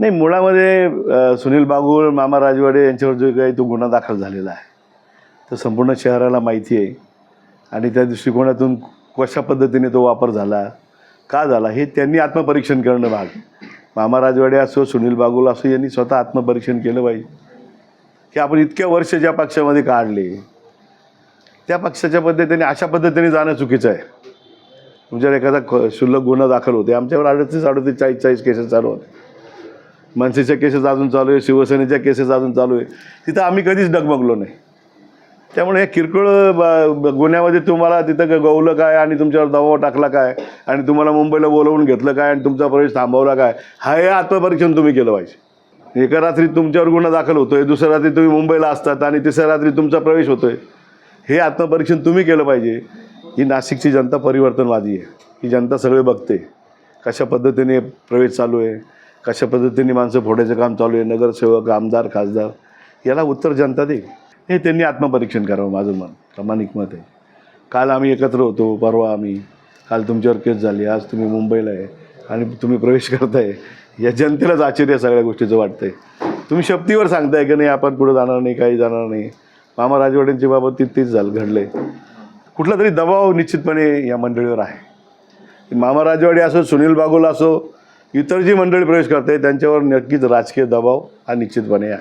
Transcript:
नाही मुळामध्ये सुनील बागुल मामा राजवाडे यांच्यावर जो काही तो गुन्हा दाखल झालेला आहे तो संपूर्ण शहराला माहिती आहे. आणि त्या दृष्टिकोनातून कशा पद्धतीने तो वापर झाला का झाला हे त्यांनी आत्मपरीक्षण करणं भाग. मामा राजवाडे असो सुनील बागुल असो यांनी स्वतः आत्मपरीक्षण केलं पाहिजे की आपण इतक्या वर्ष ज्या पक्षामध्ये काढले त्या पक्षाच्या पद्धतीने अशा पद्धतीने जाणं चुकीचं आहे. तुमच्यावर एखादा ख शुल्लक गुन्हा दाखल होते आमच्यावर अडतीस अडतीस चाळीस चाळीस केसेस चालू होते मनसेच्या केसेस अजून चालू आहे शिवसेनेच्या केसेस अजून चालू आहे. तिथं आम्ही कधीच डगमगलो नाही. त्यामुळे हे किरकोळ ब- ब- गुन्ह्यामध्ये तुम्हाला तिथं ग- गवलं काय आणि तुमच्यावर दबाव टाकला काय? आणि तुम्हाला मुंबईला बोलवून घेतलं काय आणि तुमचा प्रवेश थांबवला काय? हा हे आत्मपरीक्षण तुम्ही केलं पाहिजे. एका रात्री तुमच्यावर गुन्हा दाखल होतोय दुसऱ्या रात्री तुम्ही मुंबईला असतात आणि तिसऱ्या रात्री तुमचा प्रवेश होतोय. हे आत्मपरीक्षण तुम्ही केलं पाहिजे. ही नाशिकची जनता परिवर्तनवादी आहे. ही जनता सगळे बघते. कशा पद्धतीने प्रवेश चालू आहे? कशा पद्धतीने माणसं फोडायचं काम चालू आहे? नगरसेवक आमदार खासदार याला उत्तर जनता देईल हे त्यांनी आत्मपरीक्षण करावं माझं मन. प्रामाणिक मत आहे. काल आम्ही एकत्र होतो परवा आम्ही. काल तुमच्यावर केस झाली आज तुम्ही मुंबईला आहे आणि तुम्ही प्रवेश करताय. या जनतेलाच आश्चर्य सगळ्या गोष्टीचं वाटतंय. तुम्ही शक्तीवर सांगताय की नाही आपण पुढे जाणार नाही काही जाणार नाही. मामा राजवाड्यांची बाबत तीच झालं घडलंय. कुठला तरी दबाव निश्चितपणे या मंडळीवर आहे. मामा राजवाडे असो सुनील बागुल असो इतर जी मंडळी प्रवेश करते त्यांच्यावर नक्कीच राजकीय दबाव हा निश्चितपणे आहे.